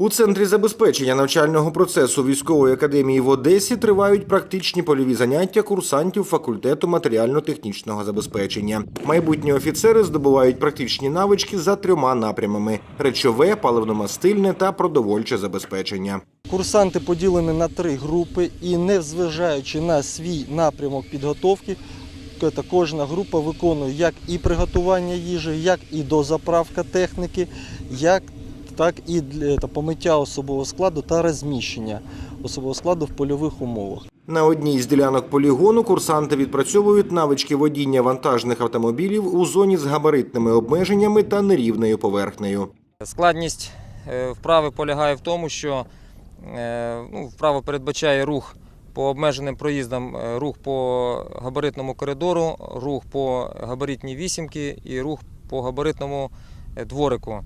У центрі забезпечення навчального процесу військової академії в Одесі тривають практичні польові заняття курсантів факультету матеріально-технічного забезпечення. Майбутні офіцери здобувають практичні навички за трьома напрямами: речове, паливно-мастильне та продовольче забезпечення. Курсанти поділені на три групи і, не зважаючи на свій напрямок підготовки, та кожна група виконує як і приготування їжі, як і дозаправка техніки, як так і для та помиття особового складу та розміщення особового складу в польових умовах. На одній з ділянок полігону курсанти відпрацьовують навички водіння вантажних автомобілів у зоні з габаритними обмеженнями та нерівною поверхнею. Складність е, вправи полягає в тому, що е, ну, вправа передбачає рух по обмеженим проїздам, е, рух по габаритному коридору, рух по габаритній вісімки і рух по габаритному е, дворику, Е,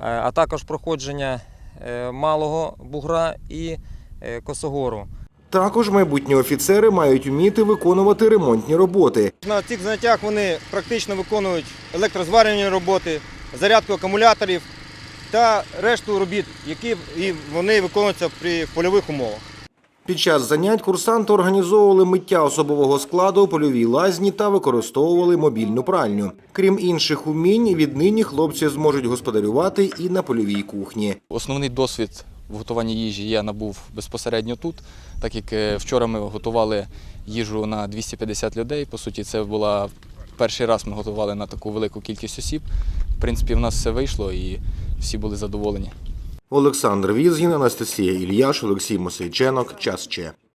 а також проходження е, малого бугра і е, косогору. Також майбутні офіцери мають вміти виконувати ремонтні роботи. На цих заняттях вони практично виконують електрозварювальні роботи, зарядку акумуляторів та решту робіт, які вони виконуються при польових умовах. Під час занять курсанти організовували миття особового складу у польовій лазні та використовували мобільну пральню. Крім інших умінь, віднині хлопці зможуть господарювати і на польовій кухні. Основний досвід в готуванні їжі я набув безпосередньо тут, так як е, вчора ми готували їжу на 250 людей. По суті, це була перший раз ми готували на таку велику кількість осіб. В принципі, в нас все вийшло і всі були задоволені. Олександр Візгін, Анастасія Ільяш, Олексій Мосейченок. Час Че.